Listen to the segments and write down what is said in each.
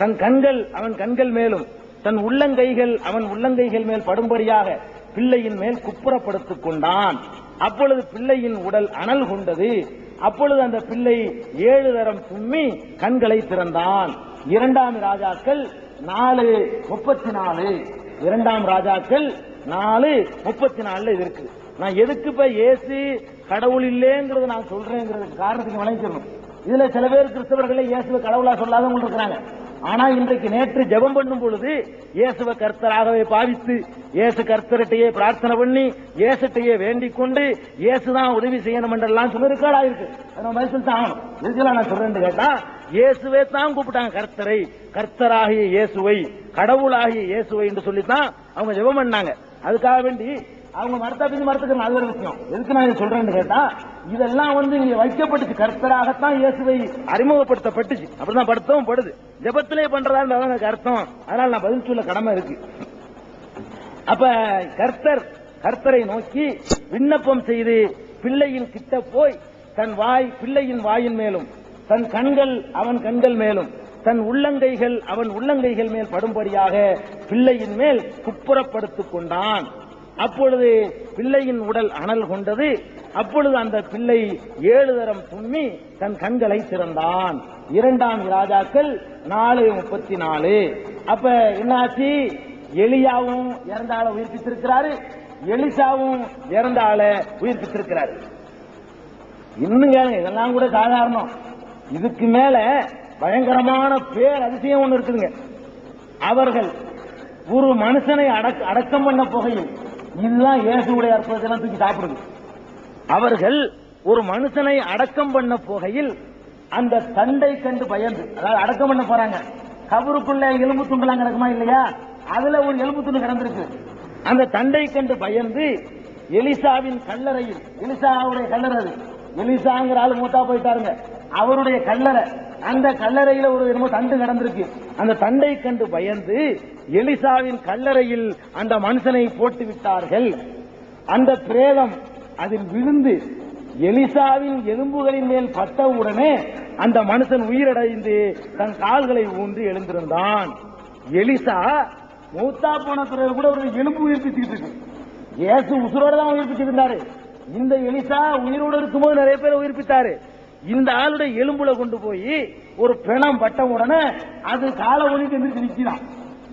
தன் கண்கள் அவன் கண்கள் மேலும் தன் உள்ளங்கைகள் அவன் உள்ளங்கைகள் மேல் படும்படியாக பிள்ளையின் மேல் குப்புறப்படுத்திக் கொண்டான். அப்பொழுது பிள்ளையின் உடல் அனல் கொண்டது. அப்பொழுது அந்த பிள்ளை ஏழு தரம் தும்மி கண்களை திறந்தான். இரண்டாம் ராஜாக்கள் நாலு முப்பத்தி நாலு இரண்டாம் ராஜாக்கள் நாலு முப்பத்தி நாலுல இருக்கு. நான் எதுக்கு இப்ப இயேசு கடவுள் இல்லேங்கிறது நான் சொல்றேங்கிறது காரணத்துக்கு விளைஞ்சிடணும் இதுல சில பேர் கிறிஸ்தவர்களே இயேசுவை கடவுளா சொல்லாதவங்க இருக்கிறாங்க. ஆனா இன்றைக்கு நேற்று ஜெபம் பண்ணும் பொழுது இயேசுவை கர்த்தராகவே பாவித்து இயேசு கர்த்தர்கிட்டயே பிரார்த்தனை பண்ணி இயேசுட்டையே வேண்டிக் கொண்டு இயேசுதான் உதவி செய்யணும் என்றெல்லாம் சொல்லி ரெக்கார்ட் ஆயிருக்கு நம்ம மதிச்சு தான் ஆகணும் இதுக்கெல்லாம் நான் சொல்றேன்னு கேட்டா இயேசுவே தான் கூப்பிட்டாங்க கர்த்தரை. கர்த்தராகிய இயேசுவை கடவுளாகிய இயேசுவை என்று சொல்லித்தான் அவங்க ஜெபம் பண்ணாங்க. அதுக்காக வேண்டி அவங்க மரத்தா பிஞ்சு மரத்துக்கு நல்ல விஷயம். எதுக்கு நான் சொல்றேன்னு கேட்டா இதெல்லாம் வந்து இங்க வைக்கப்பட்டுச்சு. கர்த்தராகத்தான் இயேசுவை அறிமுகப்படுத்தப்பட்டுச்சு. அப்படிதான் படுத்தவும் படுது. ஜபத்திலே பண்றதா இருந்தா அதுக்கு அர்த்தம். அதனால நான் பதில் சொல்ல கடமை இருக்கு. அப்ப கர்த்தர் கர்த்தரை நோக்கி விண்ணப்பம் செய்து பிள்ளையின் கிட்ட போய் தன் வாய் பிள்ளையின் வாயின் மேலும் தன் கண்கள் அவன் கண்கள் மேலும் தன் உள்ளங்கைகள் அவன் உள்ளங்கைகள் மேல் படும்படியாக பிள்ளையின் மேல் குப்புறப்படுத்திக் கொண்டான். அப்பொழுது பிள்ளையின் உடல் அனல் கொண்டது. அப்பொழுது அந்த பிள்ளை ஏழு தரம் தும்மி தன் கண்களை திறந்தான். இரண்டாம் ராஜாக்கள் நாலு முப்பத்தி நாலு. அப்ப என்னாச்சு? எலியாவும் இறந்த ஆளை உயிர்ப்பித்திருக்கிறாரு. எலிசாவும் இறந்த ஆளை உயிர்ப்பித்திருக்கிறாரு. இன்னும் கேளுங்க இதெல்லாம் கூட சாதாரணம். இதுக்கு மேல பயங்கரமான பேர் அதிசயம் ஒண்ணு இருக்குதுங்க. அவர்கள் ஒரு மனுஷனை அடக்கம் பண்ண புகையில் இதுதான் இயேசுடைய அற்புதத்தெல்லாம் தூக்கி சாப்பிடுது. அவர்கள் ஒரு மனுஷனை அடக்கம் பண்ண போகையில் அந்த தண்டை கண்டு பயந்து அதாவது அடக்கம் பண்ண போறாங்க. கபருக்குள்ள எலும்பு துண்டுலாம் கிடக்குமா இல்லையா? அதுல ஒரு எலும்பு துண்டு கிடந்திருக்கு. அந்த தண்டை கண்டு பயந்து எலிசாவின் கல்லறையில் எலிசாவுடைய கல்லறை அது. எலிசாங்கிற ஆளு மூத்தா போயிட்டாருங்க. அவருடைய கல்லறை. அந்த கல்லறையில ஒரு என்னமோ தண்டு கடந்திருக்கு அந்த தண்டை கண்டு பயந்து எலிசாவின் கல்லறையில் அந்த மனுஷனை போட்டு விட்டார்கள். அந்த பிரேதம் அதில் விழுந்து எலிசாவின் எலும்புகளின் மேல் பட்டவுடனே அந்த மனுஷன் உயிரடைந்து தன் கால்களை ஊன்றி எழுந்திருந்தான். எலிசா மூத்தா போன பிறகு கூட ஒரு எலும்பு உயிர்ப்பிச்சுக்கிட்டு இருக்கு. இயேசு உசுரோட தான் உயிர்ப்பிச்சுட்டு இருந்தாரு இந்த எலிசா உயிரோடு இருக்கும்போது நிறைய பேர் உயிர்ப்பித்தாரு. இந்த ஆளுடைய எலும்புல கொண்டு போய் ஒரு பிணம் பட்ட உடனே அது கால ஒழித்து எந்திரிச்சு நிக்கிறான்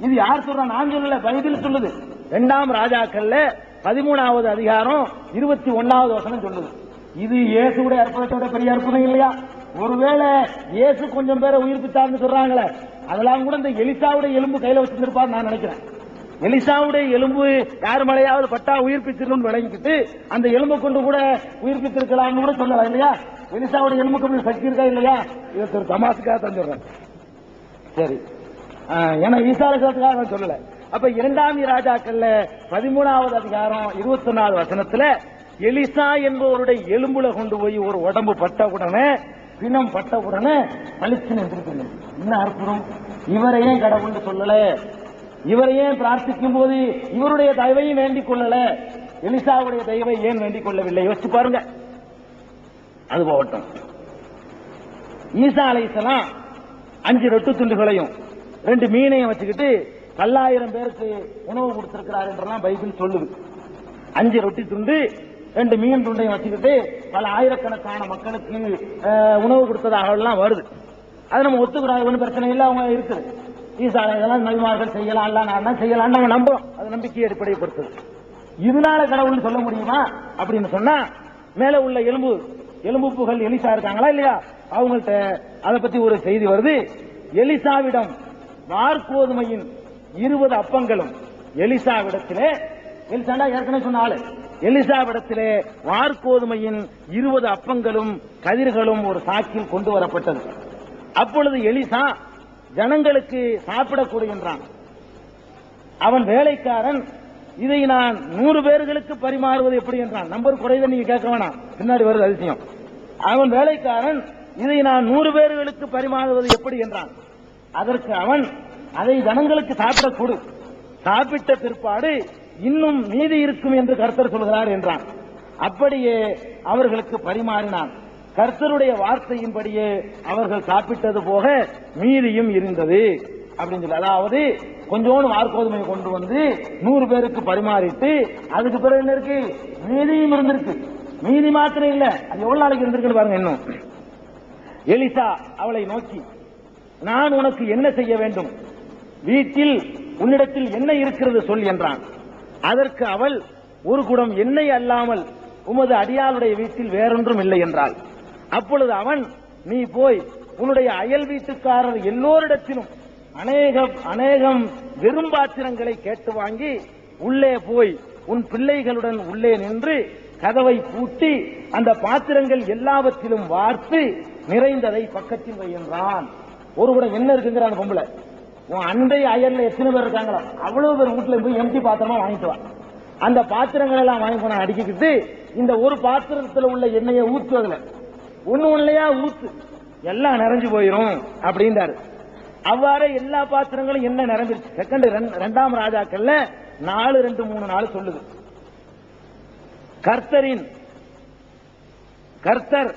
இது யார் சொல்றா? நான் சொல்லல பைபிள் சொல்லுது. இரண்டாம் ராஜாக்கள்ல பதிமூணாவது அதிகாரம் இருபத்தி ஒன்னாவது வசனம் சொல்லுது. இது இயேசுடைய அற்புதத்தோட பெரிய அற்புதம் இல்லையா? ஒருவேளை இயேசு கொஞ்சம் பேரை உயிர்ப்பித்தார்னு சொல்றாங்களே அதெல்லாம் கூட இந்த எலிசாவுடைய எலும்பு கையில வச்சிருப்பார் நான் நினைக்கிறேன். எலிசாவுடைய எலும்பு யார் மலையாவது பட்டா உயிர்ப்பிச்சிருன்னு விளங்கிட்டு அந்த எலும்பை கொண்டு கூட உயிர்ப்பித்திருக்கலாம்னு கூட சொல்லலாம் இல்லையா? எலிசாவுடைய எலும்புக்கு அப்படி சக்தி இருக்கா இல்லையா? இது ஒரு தமாசுக்காக தான் சொல்றேன். சரி. ஏன்னா ஈசாலத்துக்காக நான் சொல்லல. அப்ப இரண்டாம் ராஜாக்கள்ல பதிமூணாவது அதிகாரம் இருபத்தி ஒன்னாவது வசனத்துல எலிசா என்பவருடைய எலும்புல கொண்டு போய் ஒரு உடம்பு பட்ட உடனே பிணம் பட்ட உடனே பளிச்சு எந்திரிக்கணும். என்ன அற்புதம்? இவரையே கடவுள்னு சொல்லல? இவரையே பிரார்த்திக்கும் போது இவருடைய தயவையும் வேண்டிக் கொள்ளல? எலிசாவுடைய தயவை ஏன் வேண்டிக் கொள்ளவில்லை? யோசிச்சு பாருங்க. அது போகட்டும். ஈசா அலைசலாம் அஞ்சு ரொட்டு துண்டுகளையும் ரெண்டு மீனையும் வச்சுக்கிட்டு பல்லாயிரம் பேருக்கு உணவு கொடுத்திருக்கிறார் என்றெல்லாம் பைபிள் சொல்லுது. அஞ்சு ரொட்டி துண்டு ரெண்டு மீன் துண்டையும் வச்சுக்கிட்டு பல ஆயிரக்கணக்கான மக்களுக்கு உணவு கொடுத்ததாக எல்லாம் வருது. அது நம்ம ஒத்துக்கிறோம் ஒன்றும் பிரச்சனை இல்லை அவங்க இருக்குது. ஈசா இதெல்லாம் நபிமார்கள் செய்யலாம் எல்லாம் செய்யலாம் நம்ம நம்புறோம். அது நம்பிக்கை அடிப்படையை பொறுத்தது இதனால கடவுள்னு சொல்ல முடியுமா? அப்படின்னு சொன்னா மேல உள்ள எலும்பு எலும்பு புகழ் எலிசா இருக்காங்களா இல்லையா? அவங்கள்ட்ட அதை பத்தி ஒரு செய்தி வருது. எலிசாவிடம் வார்கோதுமையின் இருபது அப்பங்களும் எலிசாவிடத்திலே எலிசாண்டா ஏற்கனவே சொன்ன ஆளு. எலிசாவிடத்திலே வார்கோதுமையின் இருபது அப்பங்களும் கதிர்களும் ஒரு சாக்கில் கொண்டு வரப்பட்டது. அப்பொழுது எலிசா ஜனங்களுக்கு சாப்பிடக்கூடிய அவன் வேலைக்காரன் இதை நான் நூறு பேர்களுக்கு பரிமாறுவது எப்படி என்றான் நம்பர் குறைத நீங்க கேட்க வேணாம். பின்னாடி வருது அதிசயம். அவன் வேலைக்காரன் இதை நான் நூறு பேர்களுக்கு பரிமாறுவது எப்படி என்றான் அதற்கு அவன் அதை ஜனங்களுக்கு சாப்பிட கொடு சாப்பிட்ட பிற்பாடு இன்னும் மீதி இருக்கும் என்று கர்த்தர் சொல்கிறார் என்றான். அப்படியே அவர்களுக்கு பரிமாறினான். கர்த்தருடைய வார்த்தையின்படியே அவர்கள் சாப்பிட்டது போக மீதியும் இருந்தது. அப்படின்னு சொல்லி அதாவது கொஞ்சோண்டு வார்கோதுமை கொண்டு வந்து நூறு பேருக்கு பரிமாறிட்டு அதுக்கு பிறகு என்ன இருக்கு? மீதியும் இருந்திருக்கு. மீதி மாத்திரம் இல்ல. அது எவ்வளவு நாளைக்கு இருந்திருக்குன்னு பாருங்க இன்னும். எலிசா அவளை நோக்கி நான் உனக்கு என்ன செய்ய வேண்டும்? வீட்டில் உன்னிடத்தில் என்ன இருக்கிறது சொல் என்றான். அதற்கு அவள் ஒரு குடம் எண்ணெய் அல்லாமல் உமது அடியாளுடைய வீட்டில் வேறொன்றும் இல்லை என்றாள். அப்பொழுது அவன் நீ போய் உன்னுடைய அயல் வீட்டுக்காரர் எல்லோரிடத்திலும் அநேகம் அநேகம் வெறும் பாத்திரங்களை கேட்டு வாங்கி உள்ளே போய் உன் பிள்ளைகளுடன் உள்ளே நின்று கதவை பூட்டி அந்த பாத்திரங்கள் எல்லாவற்றிலும் வார்த்து நிறைந்ததை பக்கத்தில் வைகின்றான் ஒரு கூட என்ன இருக்குங்கிறான் பொம்பளை. உன் அண்டை அயல்ல எத்தனை பேர் இருக்காங்களோ அவ்வளவு பேர் வீட்டுல போய் எம்டி பாத்திரமா வாங்கிட்டு வா. அந்த பாத்திரங்கள் எல்லாம் வாங்கி போன அடிக்கிட்டு இந்த ஒரு பாத்திரத்துல உள்ள எண்ணெயை ஊத்துவதுல. ஒண்ணு ஒண்ணுலயா ஊத்து. எல்லாம் நிறைஞ்சு போயிரும் அப்படின்றாரு. அவ்வாறே எல்லா பாத்திரங்களும் என்ன நிரம்பிருச்சு? செகண்ட் ரெண்டாம் ராஜாக்கள்ல நாலு ரெண்டு மூணு நாள் சொல்லுது. கர்த்தரின் கர்த்தர்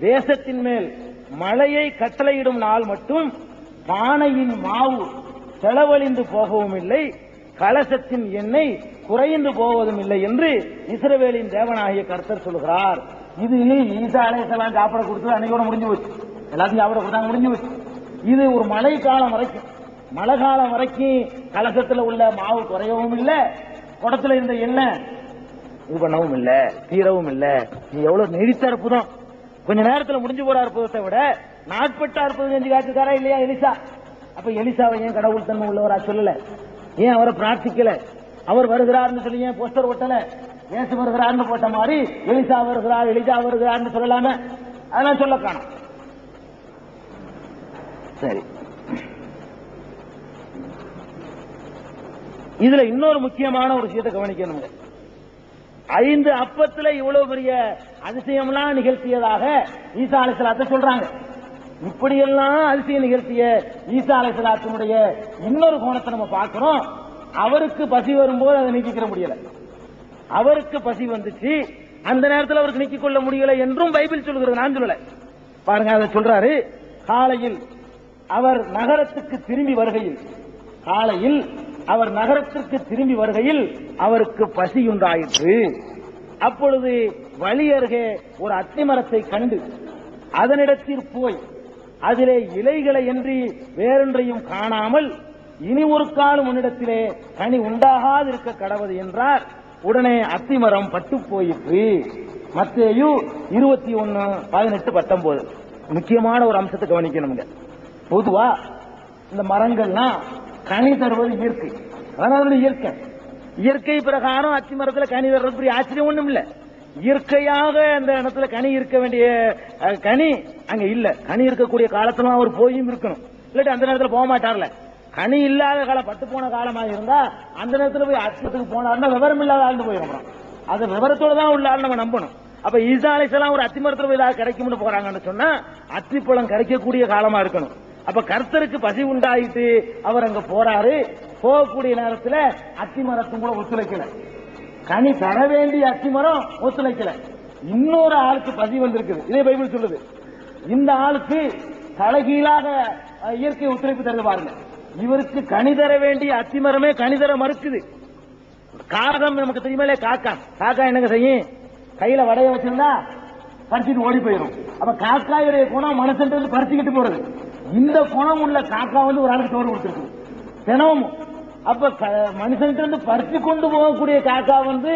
தேசத்தின் மேல் மழையை கட்டளையிடும் நாள் மட்டும் பானையின் மாவு செலவழிந்து போகவும் இல்லை கலசத்தின் எண்ணெய் குறைந்து போவதும் இல்லை என்று இஸ்ரவேலின் தேவனாகிய கர்த்தர் சொல்கிறார் இது ஈசா அலைசலாம் சாப்பிட கொடுத்து அன்னையோட முடிஞ்சு போச்சு. எல்லாத்தையும் சாப்பிட கொடுத்தாங்க முடிஞ்சு போச்சு. இது ஒரு மழை காலம் வரைக்கும். மழை காலம் வரைக்கும் கலசத்துல உள்ள மாவு குறையவும் இல்லை குடத்துல இருந்த எண்ணெய் இது பண்ணவும் இல்ல தீரவும் இல்ல. நீ எவ்வளவு நீடித்த அற்புதம். கொஞ்ச நேரத்துல முடிஞ்சு போற அற்புதத்தை விட நாட்பட்ட அற்புதம் செஞ்சு காட்டுக்காரா இல்லையா எலிசா? அப்ப எலிசாவை ஏன் கடவுள் தன்மை உள்ளவரா சொல்லல? ஏன் அவரை பிரார்த்திக்கல? அவர் வருகிறார்னு சொல்லி ஏன் போஸ்டர் ஒட்டல? ஏசு வருகிறார்னு போட்ட மாதிரி எலிசா வருகிறார் எலிசா வருகிறார்னு சொல்லலாம. அதெல்லாம் சொல்ல காணும். சரி. இதுல இன்னொரு முக்கியமான ஒரு விஷயத்தை கவனிக்கணும். ஐந்து அப்பத்துல இவ்வளவு பெரிய அதிசயம்லாம் நிகழ்த்தியதாக ஈசா அலைசலாத்தை சொல்றாங்க. இப்படியெல்லாம் அதிசயம் நிகழ்த்திய ஈசா அலைசலாத்தினுடைய இன்னொரு கோணத்தை நம்ம பார்க்கிறோம். அவருக்கு பசி வரும்போது அதை நீக்கிக்கிற முடியல. அவருக்கு பசி வந்துச்சு. அந்த நேரத்தில் அவருக்கு நீக்கிக் கொள்ள முடியல என்றும் பைபிள் சொல்கிறது நான் சொல்லல. பாருங்க அதை சொல்றாரு. காலையில் அவர் நகரத்துக்கு திரும்பி வருகையில் காலையில் அவர் நகரத்திற்கு திரும்பி வருகையில் அவருக்கு பசியுண்டாயிற்று அப்பொழுது வழி அருகே ஒரு அத்திமரத்தை கண்டு அதனிடத்தில் போய் அதிலே இலைகளை என்று வேறொன்றையும் காணாமல் இனி ஒரு காலம் உன்னிடத்திலே கனி உண்டாகாதிருக்க கடவுது என்றார். உடனே அத்திமரம் பட்டு போயிற்று. மத்தேயு இருபத்தி ஒன்னு பதினெட்டு பத்தொன்பது. முக்கியமான ஒரு அம்சத்தை கவனிக்கணுங்க. பொதுவா இந்த மரங்கள்லாம் கனி தருவது இயற்கை. அதனால இயற்கை. இயற்கை பிரகாரம் அத்தி மரத்துல கனி தர்றது பெரிய ஆச்சரியம் ஒண்ணும் இல்ல. இயற்கையாக அந்த இடத்துல கனி இருக்க வேண்டிய கனி அங்க இல்ல. கனி இருக்கக்கூடிய காலத்துல அவர் போயும் இருக்கணும். இல்லாட்டி அந்த நேரத்துல போக மாட்டார்ல. கனி இல்லாத காலம் பட்டு போன காலமாக இருந்தா அந்த நேரத்துல போய் அச்சத்துக்கு போனாருன்னா விவரம் இல்லாத ஆழ்ந்து போயிடும் அது விவரத்தோட தான் உள்ள ஆள் நம்ம நம்பணும். அப்ப ஈசா அலைசலாம் ஒரு அத்திமரத்துல போய் ஏதாவது கிடைக்கும்னு போறாங்கன்னு சொன்னா அத்திப்பழம் கிடைக்கக்கூடிய காலமா இருக்கணும். அப்ப கர்த்தருக்கு பசி உண்டாயிட்டு அவர் அங்க போறாரு. போகக்கூடிய நேரத்துல அத்தி மரத்தும் கூட ஒத்துழைக்கல. கனி தர வேண்டிய அத்தி மரம் ஒத்துழைக்கல. இன்னொரு ஆளுக்கு பசி வந்திருக்குது. இதே பைபிள் சொல்லுது. இந்த ஆளுக்கு தலைகீழாக இயற்கை ஒத்துழைப்பு தருது பாருங்க. இவருக்கு கனி தர வேண்டிய அத்திமரமே கனி தர மறுக்குது. காகம் நமக்கு தெரியுமே காக்கா. காக்கா என்னங்க செய்யும்? கையில வடைய வச்சிருந்தா பறிச்சுட்டு ஓடி போயிடும். அப்ப காக்காயுடைய குணம் மனசுன்றது பறிச்சுக்கிட்டு போறது. இந்த குணம் உள்ள காக்கா வந்து ஒரு ஆளுக்கு சோறு கொடுத்துருக்கு. தினமும். அப்ப மனுஷன்கிட்ட இருந்து பறிச்சு கொண்டு போகக்கூடிய காக்கா வந்து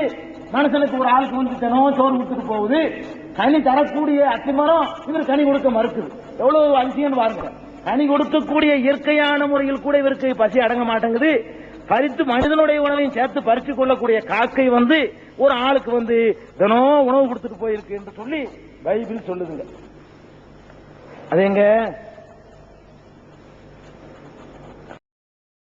மனுஷனுக்கு ஒரு ஆளுக்கு வந்து தினமும் சோறு கொடுத்துட்டு போகுது. கனி தரக்கூடிய அத்திமரம் இவர் கனி கொடுக்க மறுக்குது. எவ்வளவு அதிசயம் பாருங்க. கனி கொடுக்கக்கூடிய இயற்கையான முறையில் கூட இவருக்கு பசி அடங்க மாட்டேங்குது. பறித்து மனிதனுடைய உணவையும் சேர்த்து பறித்து கொள்ளக்கூடிய காக்கை வந்து ஒரு ஆளுக்கு வந்து தினம் உணவு கொடுத்துட்டு போயிருக்கு என்று சொல்லி பைபிள் சொல்லுதுங்க. அது எங்க?